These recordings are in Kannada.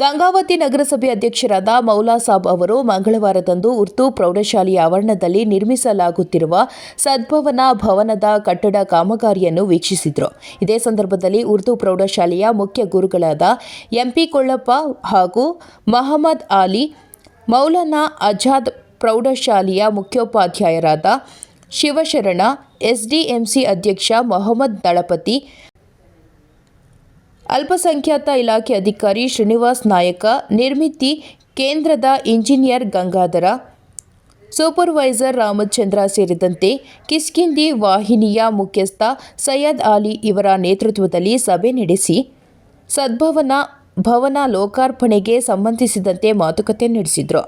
ಗಂಗಾವತಿ ನಗರಸಭೆ ಅಧ್ಯಕ್ಷರಾದ ಮೌಲಾಸಾಬ್ ಅವರು ಮಂಗಳವಾರದಂದು ಉರ್ದು ಪ್ರೌಢಶಾಲೆಯ ಆವರಣದಲ್ಲಿ ನಿರ್ಮಿಸಲಾಗುತ್ತಿರುವ ಸದ್ಭವನ ಭವನದ ಕಟ್ಟಡ ಕಾಮಗಾರಿಯನ್ನು ವೀಕ್ಷಿಸಿದರು. ಇದೇ ಸಂದರ್ಭದಲ್ಲಿ ಉರ್ದು ಪ್ರೌಢಶಾಲೆಯ ಮುಖ್ಯ ಗುರುಗಳಾದ ಎಂಪಿ ಕೊಳ್ಳಪ್ಪ ಹಾಗೂ ಮಹಮ್ಮದ್ ಆಲಿ, ಮೌಲಾನಾ ಅಜಾದ್ ಪ್ರೌಢಶಾಲೆಯ ಮುಖ್ಯೋಪಾಧ್ಯಾಯರಾದ ಶಿವಶರಣ, ಎಸ್ಡಿಎಂಸಿ ಅಧ್ಯಕ್ಷ ಮೊಹಮ್ಮದ್ ದಳಪತಿ ಅಲ್ಪಸಂಖ್ಯಾತ ಇಲಾಖೆ ಅಧಿಕಾರಿ ಶ್ರೀನಿವಾಸ್ ನಾಯಕ, ನಿರ್ಮಿತಿ ಕೇಂದ್ರದ ಇಂಜಿನಿಯರ್ ಗಂಗಾಧರ, ಸೂಪರ್ವೈಸರ್ ರಾಮಚಂದ್ರ ಸೇರಿದಂತೆ ಕಿಸ್ಕಿಂದಿ ವಾಹಿನಿಯ ಮುಖ್ಯಸ್ಥ ಸೈಯದ್ ಆಲಿ ಇವರ ನೇತೃತ್ವದಲ್ಲಿ ಸಭೆ ನಡೆಸಿ ಸದ್ಭವನ, ಭವನ ಲೋಕಾರ್ಪಣೆಗೆ ಸಂಬಂಧಿಸಿದಂತೆ ಮಾತುಕತೆ ನಡೆಸಿದರು.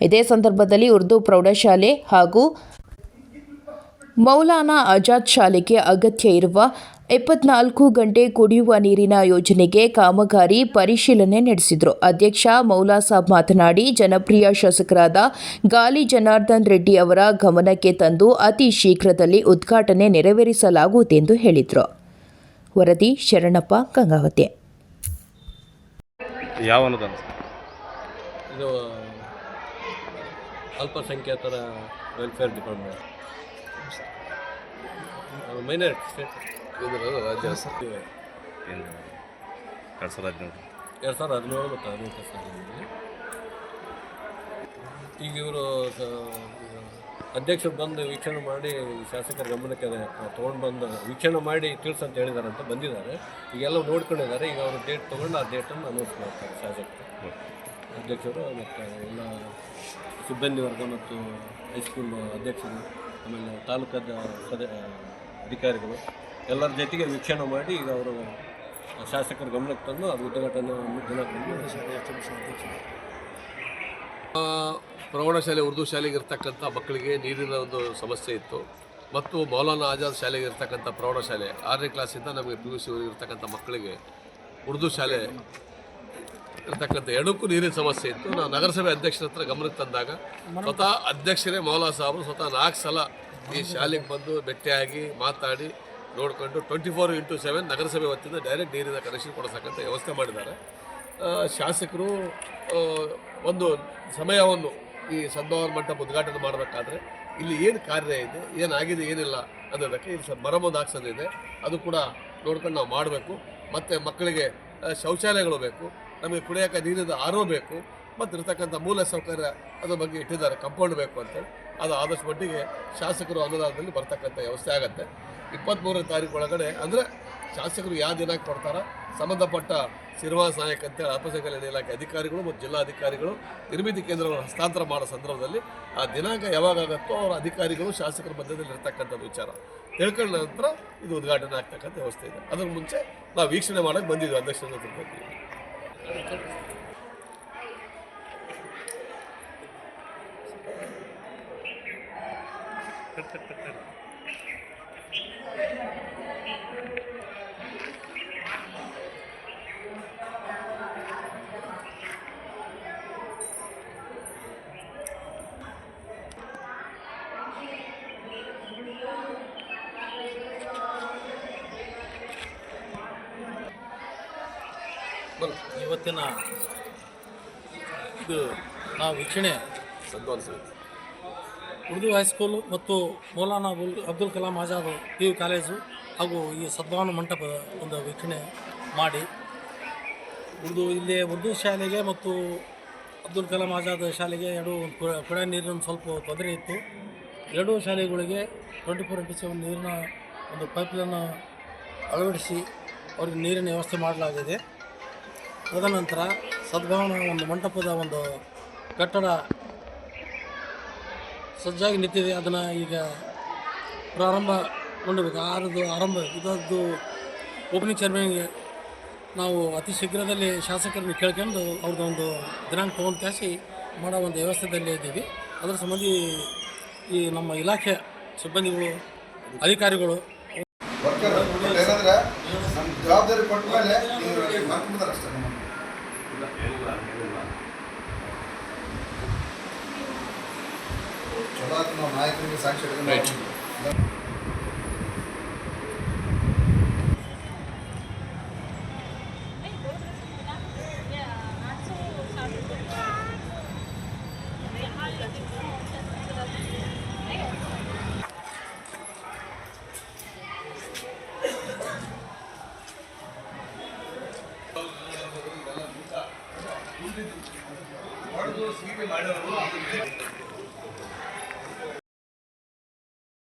ಇದೇ ಸಂದರ್ಭದಲ್ಲಿ ಉರ್ದು ಪ್ರೌಢಶಾಲೆ ಹಾಗೂ ಮೌಲಾನಾ ಆಜಾದ್ ಶಾಲೆಗೆ ಅಗತ್ಯ ಇರುವ ಇಪ್ಪತ್ನಾಲ್ಕು ಗಂಟೆ ಕುಡಿಯುವ ನೀರಿನ ಯೋಜನೆಗೆ ಕಾಮಗಾರಿ ಪರಿಶೀಲನೆ ನಡೆಸಿದರು. ಅಧ್ಯಕ್ಷ ಮೌಲಾಸಾಬ್ ಮಾತನಾಡಿ ಜನಪ್ರಿಯ ಶಾಸಕರಾದ ಗಾಲಿ ಜನಾರ್ದನ್ ರೆಡ್ಡಿ ಅವರ ಗಮನಕ್ಕೆ ತಂದು ಅತಿ ಶೀಘ್ರದಲ್ಲಿ ಉದ್ಘಾಟನೆ ನೆರವೇರಿಸಲಾಗುವುದೆಂದು ಹೇಳಿದರು. ವರದಿ ಶರಣಪ್ಪ ಗಂಗಾವತಿ. ಅಲ್ಪಸಂಖ್ಯಾತರ ವೆಲ್ಫೇರ್ ಡಿಪಾರ್ಟ್ಮೆಂಟ್. ಮೈನಾರಿಟಿ ರಾಜ್ಯ ಏನು ಎರಡು ಸಾವಿರದ ಹದಿನೇಳು ಎರಡು ಸಾವಿರದ ಹದಿನೇಳು ಮತ್ತು ಹದಿನೆಂಟು ಈಗ ಇವರು ಅಧ್ಯಕ್ಷರು ಬಂದು ವೀಕ್ಷಣೆ ಮಾಡಿ ಶಾಸಕರ ಗಮನಕ್ಕೆ ತೊಗೊಂಡು ಬಂದು ವೀಕ್ಷಣೆ ಮಾಡಿ ತಿಳಿಸು ಅಂತ ಹೇಳಿದ್ದಾರೆ ಅಂತ ಬಂದಿದ್ದಾರೆ. ಈಗೆಲ್ಲ ನೋಡ್ಕೊಂಡಿದ್ದಾರೆ. ಈಗ ಅವರು ಡೇಟ್ ತೊಗೊಂಡು ಆ ಡೇಟನ್ನು ಅನೌನ್ಸ್ ಮಾಡ್ತಾರೆ ಶಾಸಕರು. ಅಧ್ಯಕ್ಷರು ಮತ್ತು ಎಲ್ಲ ಸಿಬ್ಬಂದಿ ವರ್ಗ ಮತ್ತು ಹೈಸ್ಕೂಲ್ ಅಧ್ಯಕ್ಷರು. ಆಮೇಲೆ ತಾಲೂಕದ ಅಧಿಕಾರಿಗಳು ಎಲ್ಲರ ಜೊತೆಗೆ ವೀಕ್ಷಣೆ ಮಾಡಿ ಈಗ ಅವರು ಶಾಸಕರ ಗಮನಕ್ಕೆ ತಂದು ಅದು ಉದ್ಘಾಟನೆ ಪ್ರೌಢಶಾಲೆ ಉರ್ದು ಶಾಲೆಗೆ ಇರ್ತಕ್ಕಂಥ ಮಕ್ಕಳಿಗೆ ನೀರಿನ ಒಂದು ಸಮಸ್ಯೆ ಇತ್ತು. ಮತ್ತು ಮೌಲಾನಾ ಆಜಾದ್ ಶಾಲೆಗೆ ಇರ್ತಕ್ಕಂಥ ಪ್ರೌಢಶಾಲೆ ಆರನೇ ಕ್ಲಾಸಿಂದ ನಮಗೆ ಪಿ ಯು ಸಿ ಇರ್ತಕ್ಕಂಥ ಮಕ್ಕಳಿಗೆ ಉರ್ದು ಶಾಲೆ ಇರ್ತಕ್ಕಂಥ ಎಣುಕು ನೀರಿನ ಸಮಸ್ಯೆ ಇತ್ತು. ನಾವು ನಗರಸಭೆ ಅಧ್ಯಕ್ಷರ ಹತ್ರ ಗಮನಕ್ಕೆ ತಂದಾಗ ಸ್ವತಃ ಅಧ್ಯಕ್ಷರೇ ಮೌಲಾ ಸಾಹೇಬರು ಸ್ವತಃ ನಾಲ್ಕು ಸಲ ಈ ಶಾಲೆಗೆ ಬಂದು ಭೇಟಿಯಾಗಿ ಮಾತಾಡಿ ನೋಡಿಕೊಂಡು ಟ್ವೆಂಟಿ ಫೋರ್ ಇಂಟು ಸೆವೆನ್ ನಗರಸಭೆ ವತಿಯಿಂದ ಡೈರೆಕ್ಟ್ ನೀರಿನ ಕನೆಕ್ಷನ್ ಕೊಡಿಸ್ತಕ್ಕಂಥ ವ್ಯವಸ್ಥೆ ಮಾಡಿದ್ದಾರೆ. ಶಾಸಕರು ಒಂದು ಸಮಯವನ್ನು ಈ ಸದ್ಭವನ ಮಂಟಪ ಉದ್ಘಾಟನೆ ಮಾಡಬೇಕಾದ್ರೆ ಇಲ್ಲಿ ಏನು ಕಾರ್ಯ ಇದೆ ಏನಾಗಿದೆ ಏನಿಲ್ಲ ಅನ್ನೋದಕ್ಕೆ ಇಲ್ಲಿ ಸ್ವಲ್ಪ ಮರಮೊಂದು ಹಾಕ್ಸೋದಿದೆ ಅದು ಕೂಡ ನೋಡ್ಕೊಂಡು ನಾವು ಮಾಡಬೇಕು. ಮತ್ತು ಮಕ್ಕಳಿಗೆ ಶೌಚಾಲಯಗಳು ಬೇಕು. ನಮಗೆ ಕುಡಿಯೋಕೆ ನೀರಿನ ಆರೋ ಬೇಕು, ಮತ್ತು ಇರತಕ್ಕಂಥ ಮೂಲ ಸೌಕರ್ಯ ಅದ್ರ ಬಗ್ಗೆ ಇಟ್ಟಿದ್ದಾರೆ ಕಂಪೌಂಡ್ ಬೇಕು ಅಂತೇಳಿ ಅದು ಆದಷ್ಟು ಮಟ್ಟಿಗೆ ಶಾಸಕರು ಅನುದಾನದಲ್ಲಿ ಬರ್ತಕ್ಕಂಥ ವ್ಯವಸ್ಥೆ ಆಗುತ್ತೆ. ಇಪ್ಪತ್ತ್ಮೂರನೇ ತಾರೀಕು ಒಳಗಡೆ ಅಂದರೆ ಶಾಸಕರು ಯಾವ ದಿನಕ್ಕೆ ಕೊಡ್ತಾರ, ಸಂಬಂಧಪಟ್ಟ ಶ್ರೀನಿವಾಸ ನಾಯಕ್ ಅಂತೇಳಿ ಅಲ್ಪಸಂಖ್ಯಾತ ಇಲಾಖೆ ಅಧಿಕಾರಿಗಳು ಮತ್ತು ಜಿಲ್ಲಾಧಿಕಾರಿಗಳು ನಿರ್ಮಿತಿ ಕೇಂದ್ರಗಳನ್ನು ಹಸ್ತಾಂತರ ಮಾಡೋ ಸಂದರ್ಭದಲ್ಲಿ ಆ ದಿನಾಂಕ ಯಾವಾಗತ್ತೋ ಅವರ ಅಧಿಕಾರಿಗಳು ಶಾಸಕರ ಮಧ್ಯದಲ್ಲಿ ಇರ್ತಕ್ಕಂಥದ್ದು ವಿಚಾರ. ತಿಳ್ಕೊಂಡ ನಂತರ ಇದು ಉದ್ಘಾಟನೆ ಆಗ್ತಕ್ಕಂಥ ವ್ಯವಸ್ಥೆ ಇದೆ. ಅದರ ಮುಂಚೆ ನಾವು ವೀಕ್ಷಣೆ ಮಾಡೋಕ್ಕೆ ಬಂದಿದ್ವಿ ಅಧ್ಯಕ್ಷರ ನೇತೃತ್ವದಲ್ಲಿ ಇವತ್ತಿನ ಇದು ನಾವು ವೀಕ್ಷಣೆ ಉರ್ದು ಹೈಸ್ಕೂಲು ಮತ್ತು Maulana Abul Abdul Kalam Azad P U college ಹಾಗೂ ಈ ಸದ್ಭಾವನ ಮಂಟಪದ ಒಂದು ವೀಕ್ಷಣೆ ಮಾಡಿ. ಉರ್ದು ಇಲ್ಲಿ ಉರ್ದು ಶಾಲೆಗೆ ಮತ್ತು ಅಬ್ದುಲ್ ಕಲಾಂ ಆಜಾದ್ ಶಾಲೆಗೆ ಎರಡು ಕುಡ ಕುಡಿಯೋ ನೀರಿನ ಸ್ವಲ್ಪ ತೊಂದರೆ ಇತ್ತು. ಎರಡೂ ಶಾಲೆಗಳಿಗೆ ಟ್ವೆಂಟಿ ಫೋರ್ ಇಂಟು ಸೆವೆನ್ ನೀರಿನ ಒಂದು ಪೈಪ್ಲನ್ನು ಅಳವಡಿಸಿ ಅವ್ರಿಗೆ ನೀರಿನ ವ್ಯವಸ್ಥೆ ಮಾಡಲಾಗಿದೆ. ತದನಂತರ ಸದ್ಭಾವನ ಒಂದು ಮಂಟಪದ ಒಂದು ಕಟ್ಟಡ ಸಜ್ಜಾಗಿ ನಿಂತಿದೆ. ಅದನ್ನು ಈಗ ಪ್ರಾರಂಭಗೊಂಡಬೇಕು. ಆರದು ಆರಂಭ, ಇದರದ್ದು ಓಪನಿಂಗ್ ಸೆರೆಮನಿಗೆ ನಾವು ಅತಿ ಶೀಘ್ರದಲ್ಲಿ ಶಾಸಕರನ್ನು ಕೇಳ್ಕೊಂಡು ಅವ್ರದ್ದು ಒಂದು ದಿನಾಂಕ ತೊಗೊಂಡು ಮಾಡೋ ಒಂದು ವ್ಯವಸ್ಥೆದಲ್ಲೇ ಇದ್ದೀವಿ. ಅದರ ಸಂಬಂಧಿ ಈ ನಮ್ಮ ಇಲಾಖೆ ಸಿಬ್ಬಂದಿಗಳು, ಅಧಿಕಾರಿಗಳು ಜವಾಬ್ದಾರಿ ಕೊಟ್ಟ ಮೇಲೆ ನೀವು ಅಷ್ಟೇ ನಮ್ಮನ್ನು. ಚಲೋ ಆಯ್ತು ನಾವು ನಾಯಕರಿಗೆ ಸಾಕ್ಷಿ ಹೊಡೆದು ಸೀಟಿ ಮಾಡೋರು